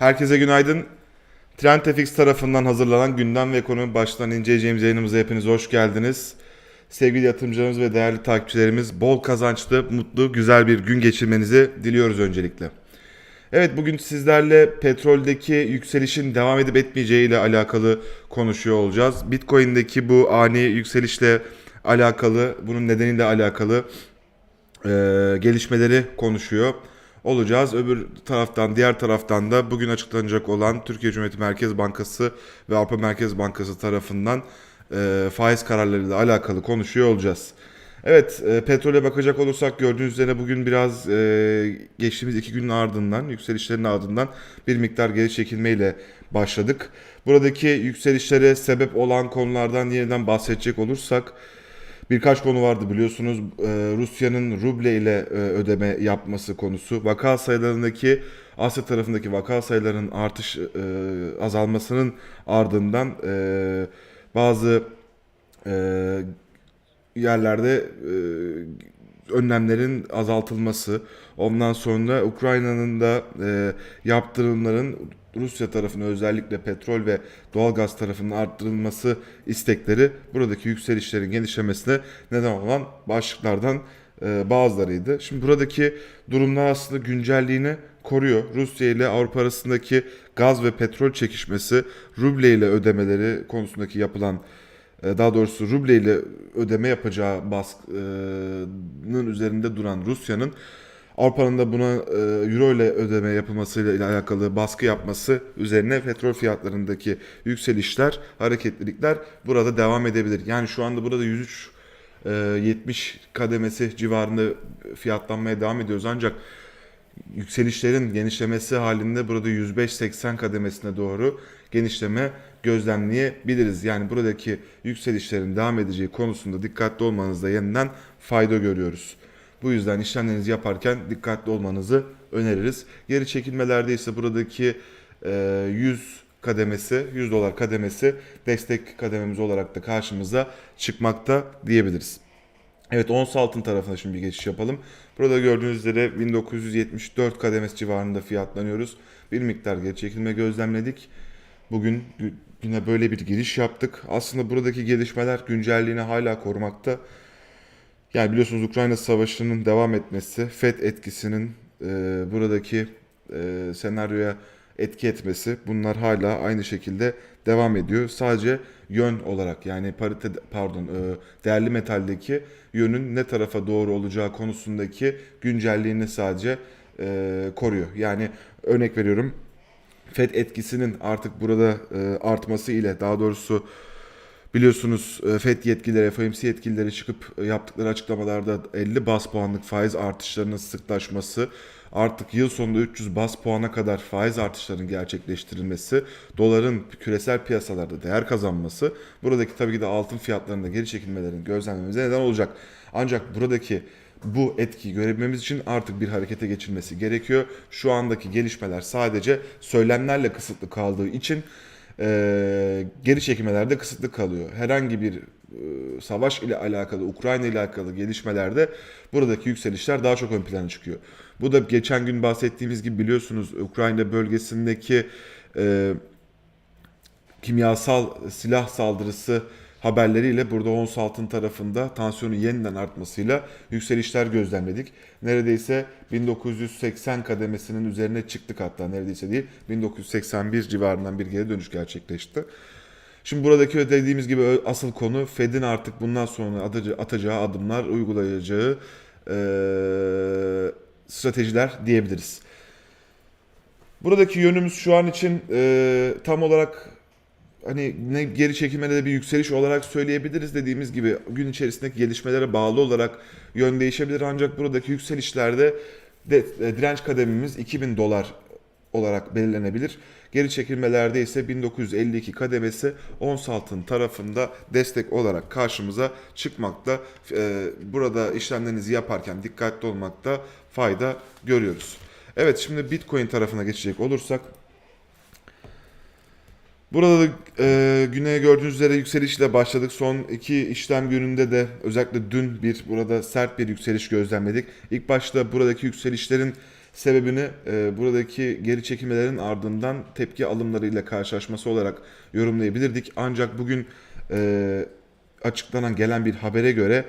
Herkese günaydın. TrendFX tarafından hazırlanan gündem ve ekonomi baştan inceleyeceğimiz yayınımıza hepiniz hoş geldiniz. Sevgili yatırımcılarımız ve değerli takipçilerimiz bol kazançlı, mutlu, güzel bir gün geçirmenizi diliyoruz öncelikle. Evet bugün sizlerle petroldeki yükselişin devam edip etmeyeceği ile alakalı konuşuyor olacağız. Bitcoin'deki bu ani yükselişle alakalı, bunun nedeniyle alakalı e, gelişmeleri konuşuyor olacağız. Öbür taraftan, diğer taraftan da bugün açıklanacak olan Türkiye Cumhuriyeti Merkez Bankası ve Avrupa Merkez Bankası tarafından e, faiz kararlarıyla alakalı konuşuyor olacağız. Evet, e, petrole bakacak olursak gördüğünüz üzere bugün biraz e, geçtiğimiz iki günün ardından, yükselişlerin ardından bir miktar geri çekilmeyle başladık. Buradaki yükselişlere sebep olan konulardan yeniden bahsedecek olursak, Birkaç konu vardı biliyorsunuz. Ee, Rusya'nın ruble ile e, ödeme yapması konusu. Vaka sayılarındaki Asya tarafındaki vaka sayılarının artış e, azalmasının ardından e, bazı e, yerlerde e, önlemlerin azaltılması, ondan sonra Ukrayna'nın da e, yaptırımların Rusya tarafına özellikle petrol ve doğalgaz tarafının arttırılması istekleri buradaki yükselişlerin genişlemesine neden olan başlıklardan e, bazılarıydı. Şimdi buradaki durumlar aslında güncelliğini koruyor. Rusya ile Avrupa arasındaki gaz ve petrol çekişmesi, ruble ile ödemeleri konusundaki yapılan e, daha doğrusu ruble ile ödeme yapacağı baskının üzerinde duran Rusya'nın Avrupa'nın da buna e, euro ile ödeme yapılmasıyla ile alakalı baskı yapması üzerine petrol fiyatlarındaki yükselişler, hareketlilikler burada devam edebilir. Yani şu anda burada 103 e, 70 kademesi civarında fiyatlanmaya devam ediyoruz ancak yükselişlerin genişlemesi halinde burada 105-80 kademesine doğru genişleme gözlemleyebiliriz. Yani buradaki yükselişlerin devam edeceği konusunda dikkatli olmanızda yeniden fayda görüyoruz. Bu yüzden işlemlerinizi yaparken dikkatli olmanızı öneririz. Geri çekilmelerde ise buradaki e, 100 kademesi, 100 dolar kademesi destek kadememiz olarak da karşımıza çıkmakta diyebiliriz. Evet ons altın tarafına şimdi bir geçiş yapalım. Burada gördüğünüz üzere 1974 kademesi civarında fiyatlanıyoruz. Bir miktar geri çekilme gözlemledik. Bugün yine böyle bir giriş yaptık. Aslında buradaki gelişmeler güncelliğini hala korumakta. Yani biliyorsunuz Ukrayna Savaşı'nın devam etmesi, FED etkisinin e, buradaki e, senaryoya etki etmesi bunlar hala aynı şekilde devam ediyor. Sadece yön olarak yani parite pardon e, değerli metaldeki yönün ne tarafa doğru olacağı konusundaki güncelliğini sadece e, koruyor. Yani örnek veriyorum FED etkisinin artık burada e, artması ile daha doğrusu Biliyorsunuz e, FED yetkilileri, FOMC yetkilileri çıkıp e, yaptıkları açıklamalarda 50 bas puanlık faiz artışlarının sıklaşması, artık yıl sonunda 300 bas puana kadar faiz artışlarının gerçekleştirilmesi, doların küresel piyasalarda değer kazanması, buradaki tabii ki de altın fiyatlarında geri çekilmelerin gözlemlememize neden olacak. Ancak buradaki bu etkiyi görebilmemiz için artık bir harekete geçilmesi gerekiyor. Şu andaki gelişmeler sadece söylemlerle kısıtlı kaldığı için e, geri çekilmelerde kısıtlı kalıyor. Herhangi bir e, savaş ile alakalı, Ukrayna ile alakalı gelişmelerde buradaki yükselişler daha çok ön plana çıkıyor. Bu da geçen gün bahsettiğimiz gibi biliyorsunuz Ukrayna bölgesindeki e, kimyasal silah saldırısı haberleriyle burada ons altın tarafında tansiyonun yeniden artmasıyla yükselişler gözlemledik. Neredeyse 1980 kademesinin üzerine çıktık hatta neredeyse değil 1981 civarından bir geri dönüş gerçekleşti. Şimdi buradaki dediğimiz gibi asıl konu Fed'in artık bundan sonra atacağı adımlar, uygulayacağı e, stratejiler diyebiliriz. Buradaki yönümüz şu an için e, tam olarak hani ne geri çekilmede de bir yükseliş olarak söyleyebiliriz dediğimiz gibi gün içerisindeki gelişmelere bağlı olarak yön değişebilir ancak buradaki yükselişlerde de, e, direnç kademimiz 2000 dolar olarak belirlenebilir. Geri çekilmelerde ise 1952 kademesi ons altın tarafında destek olarak karşımıza çıkmakta. E, burada işlemlerinizi yaparken dikkatli olmakta fayda görüyoruz. Evet şimdi Bitcoin tarafına geçecek olursak Burada da e, güne gördüğünüz üzere yükselişle başladık. Son iki işlem gününde de özellikle dün bir burada sert bir yükseliş gözlemledik. İlk başta buradaki yükselişlerin sebebini e, buradaki geri çekilmelerin ardından tepki alımlarıyla karşılaşması olarak yorumlayabilirdik. Ancak bugün e, açıklanan gelen bir habere göre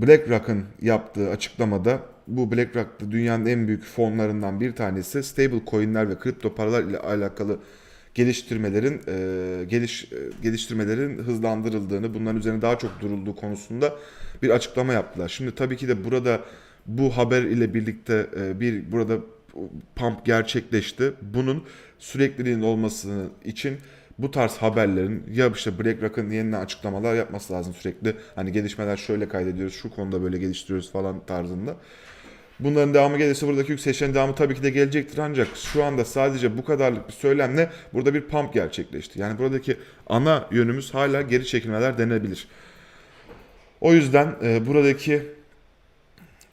BlackRock'ın yaptığı açıklamada bu BlackRock da dünyanın en büyük fonlarından bir tanesi stable coin'ler ve kripto paralar ile alakalı geliştirmelerin e, geliş e, geliştirmelerin hızlandırıldığını, bunların üzerine daha çok durulduğu konusunda bir açıklama yaptılar. Şimdi tabii ki de burada bu haber ile birlikte e, bir burada pump gerçekleşti. Bunun sürekliliğin olması için bu tarz haberlerin ya işte BlackRock'ın yeniden açıklamalar yapması lazım sürekli. Hani gelişmeler şöyle kaydediyoruz, şu konuda böyle geliştiriyoruz falan tarzında. Bunların devamı gelirse buradaki yükselişlerin devamı tabii ki de gelecektir ancak şu anda sadece bu kadarlık bir söylemle burada bir pump gerçekleşti. Yani buradaki ana yönümüz hala geri çekilmeler denebilir. O yüzden e, buradaki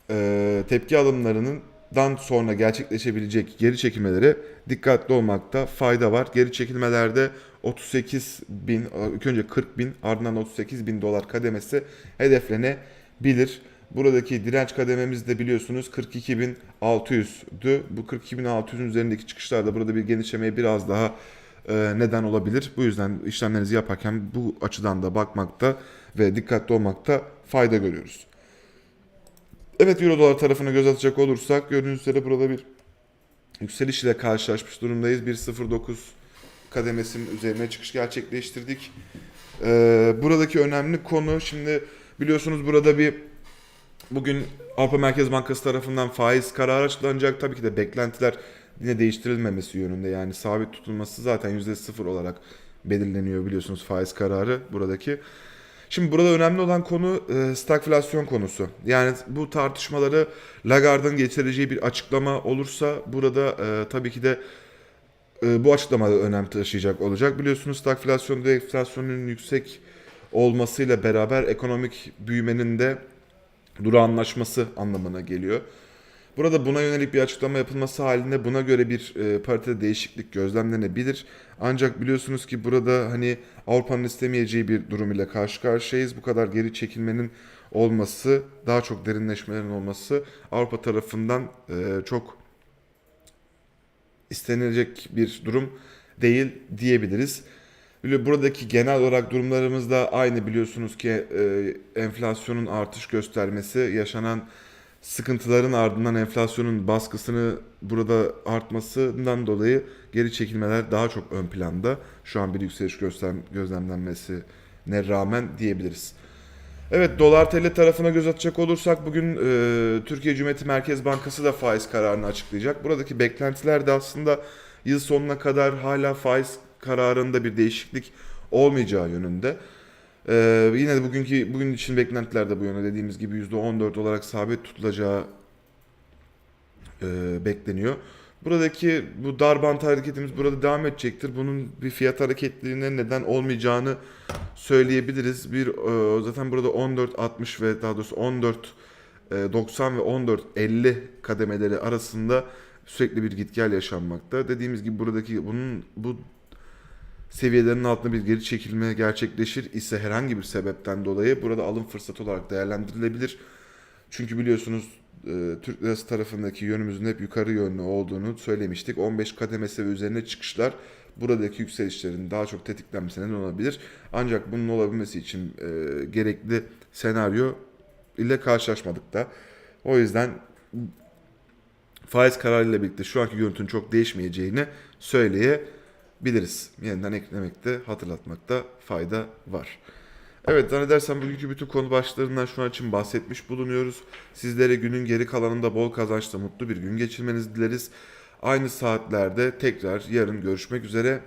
e, tepki alımlarının dan sonra gerçekleşebilecek geri çekilmelere dikkatli olmakta fayda var. Geri çekilmelerde 38 bin, ilk önce 40 bin ardından 38 bin dolar kademesi hedeflenebilir. Buradaki direnç kadememiz de biliyorsunuz 42.600'dü. Bu 42.600'ün üzerindeki çıkışlarda burada bir genişlemeye biraz daha e, neden olabilir. Bu yüzden işlemlerinizi yaparken bu açıdan da bakmakta ve dikkatli olmakta fayda görüyoruz. Evet Euro dolar tarafına göz atacak olursak gördüğünüz üzere burada bir yükseliş ile karşılaşmış durumdayız. 1.09 kademesinin üzerine çıkış gerçekleştirdik. Ee, buradaki önemli konu şimdi biliyorsunuz burada bir bugün Avrupa Merkez Bankası tarafından faiz kararı açıklanacak. Tabii ki de beklentiler yine değiştirilmemesi yönünde yani sabit tutulması zaten %0 olarak belirleniyor biliyorsunuz faiz kararı buradaki. Şimdi burada önemli olan konu e, stagflasyon konusu. Yani bu tartışmaları Lagarde'ın getireceği bir açıklama olursa burada e, tabii ki de e, bu açıklama da önem taşıyacak olacak. Biliyorsunuz stagflasyon ve enflasyonun yüksek olmasıyla beraber ekonomik büyümenin de durağanlaşması anlamına geliyor. Burada buna yönelik bir açıklama yapılması halinde buna göre bir e, paritede değişiklik gözlemlenebilir. Ancak biliyorsunuz ki burada hani Avrupa'nın istemeyeceği bir durum ile karşı karşıyayız. Bu kadar geri çekilmenin olması, daha çok derinleşmelerin olması Avrupa tarafından e, çok istenilecek bir durum değil diyebiliriz. Bili- Buradaki genel olarak durumlarımız da aynı biliyorsunuz ki e, enflasyonun artış göstermesi, yaşanan sıkıntıların ardından enflasyonun baskısını burada artmasından dolayı geri çekilmeler daha çok ön planda. Şu an bir yükseliş gözlemlenmesine rağmen diyebiliriz. Evet dolar TL tarafına göz atacak olursak bugün e, Türkiye Cumhuriyeti Merkez Bankası da faiz kararını açıklayacak. Buradaki beklentiler de aslında yıl sonuna kadar hala faiz kararında bir değişiklik olmayacağı yönünde. Ee, yine de bugünkü bugün için beklentiler de bu yönde dediğimiz gibi %14 olarak sabit tutulacağı e, bekleniyor. Buradaki bu dar bant hareketimiz burada devam edecektir. Bunun bir fiyat hareketliliğine neden olmayacağını söyleyebiliriz. Bir e, zaten burada 14.60 ve daha doğrusu 14.90 ve 14.50 kademeleri arasında sürekli bir git gel yaşanmakta. Dediğimiz gibi buradaki bunun bu seviyelerin altında bir geri çekilme gerçekleşir ise herhangi bir sebepten dolayı burada alım fırsatı olarak değerlendirilebilir. Çünkü biliyorsunuz e, Türk lirası tarafındaki yönümüzün hep yukarı yönlü olduğunu söylemiştik. 15 kademesi ve üzerine çıkışlar buradaki yükselişlerin daha çok tetiklenmesine neden olabilir. Ancak bunun olabilmesi için e, gerekli senaryo ile karşılaşmadık da. O yüzden faiz kararıyla birlikte şu anki görüntünün çok değişmeyeceğini söyleyebiliriz. Yeniden eklemekte, hatırlatmakta fayda var. Evet zannedersem bugünkü bütün konu başlarından şu an için bahsetmiş bulunuyoruz. Sizlere günün geri kalanında bol kazançla mutlu bir gün geçirmenizi dileriz. Aynı saatlerde tekrar yarın görüşmek üzere.